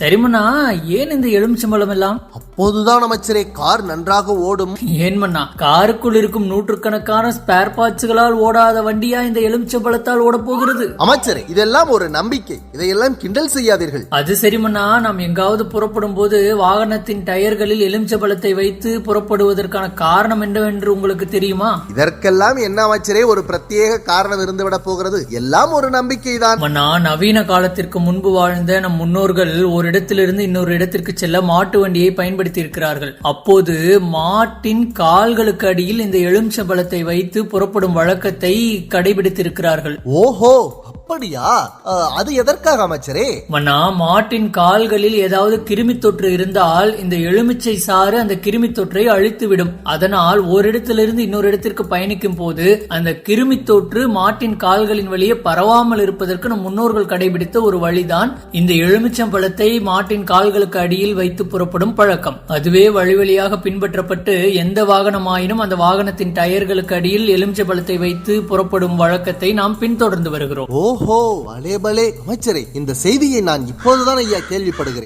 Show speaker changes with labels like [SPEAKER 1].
[SPEAKER 1] சரிமண்ணா ஏன் இந்த எலுமிச்சம்பழம் எல்லாம்?
[SPEAKER 2] அப்போதுதான் அமைச்சரே கார் நன்றாக ஓடும்.
[SPEAKER 1] ஏன் மண்ணா காருக்குள் இருக்கும் நூற்றுக்கணக்கான ஸ்பேர் பார்ட்ஸ்களால் ஓடாத வண்டியா இந்த எலுமிச்சம்பழத்தால் ஓட போகிறது?
[SPEAKER 2] அமைச்சரே இதெல்லாம் ஒரு நம்பிக்கை. இதையெல்லாம் கிண்டல் செய்யாதீர்கள்.
[SPEAKER 1] அது சரிமண்ணா நாம் எங்காவது புறப்படும் போது வாகனத்தின் டயர்களில் எலுமிச்சம்பழத்தை வைத்து புறப்படுவதற்கான காரணம் என்னவென்று உங்களுக்கு தெரியுமா?
[SPEAKER 2] இதற்கெல்லாம் என்ன அமைச்சரே ஒரு பிரத்யேக காரணம் இருந்துவிட போகிறது? எல்லாம் ஒரு நம்பிக்கைதான்.
[SPEAKER 1] மன்னா நவீன காலத்திற்கு முன்பு வாழ்ந்த நம் முன்னோர்கள் ஒரு இடத்திலிருந்து இன்னொரு இடத்திற்கு செல்ல மாட்டு வண்டியை பயன்படுத்தி இருக்கிறார்கள் அப்போது மாட்டின் கால்களுக்கு அடியில் இந்த எலுமிச்சம்பழத்தை வைத்து புறப்படும் வழக்கத்தை கடைபிடித்திருக்கிறார்கள்.
[SPEAKER 2] ஓஹோ! அப்படியா? அது எதற்காக அமைச்சரே?
[SPEAKER 1] மன்னா மாட்டின் கால்களில் ஏதாவது கிருமி தொற்று இருந்தால் இந்த எலுமிச்சை சாறு அந்த கிருமி தொற்றை அழித்துவிடும். அதனால் ஒரு இடத்திலிருந்து இன்னொரு இடத்திற்கு பயணிக்கும் போது அந்த கிருமி தொற்று மாட்டின் கால்களின் வழியே பரவாமல் இருப்பதற்கு நம் முன்னோர்கள் கடைபிடித்த ஒரு வழிதான் இந்த எலுமிச்சம்பழத்தை மாட்டின் கால்களுக்கு அடியில் வைத்து புறப்படும் பழக்கம். அதுவே வழி வழியாக பின்பற்றப்பட்டு எந்த வாகனமாயினும் அந்த வாகனத்தின் டயர்களுக்கு அடியில் எலுமிச்சம்பழத்தை வைத்து புறப்படும் வழக்கத்தை நாம் பின்தொடர்ந்து வருகிறோம்.
[SPEAKER 2] ஓஹோ பலே பலே அமைச்சரே இந்த செய்தியை நான் இப்போதுதான் ஐயா கேள்விப்படுகிறேன்.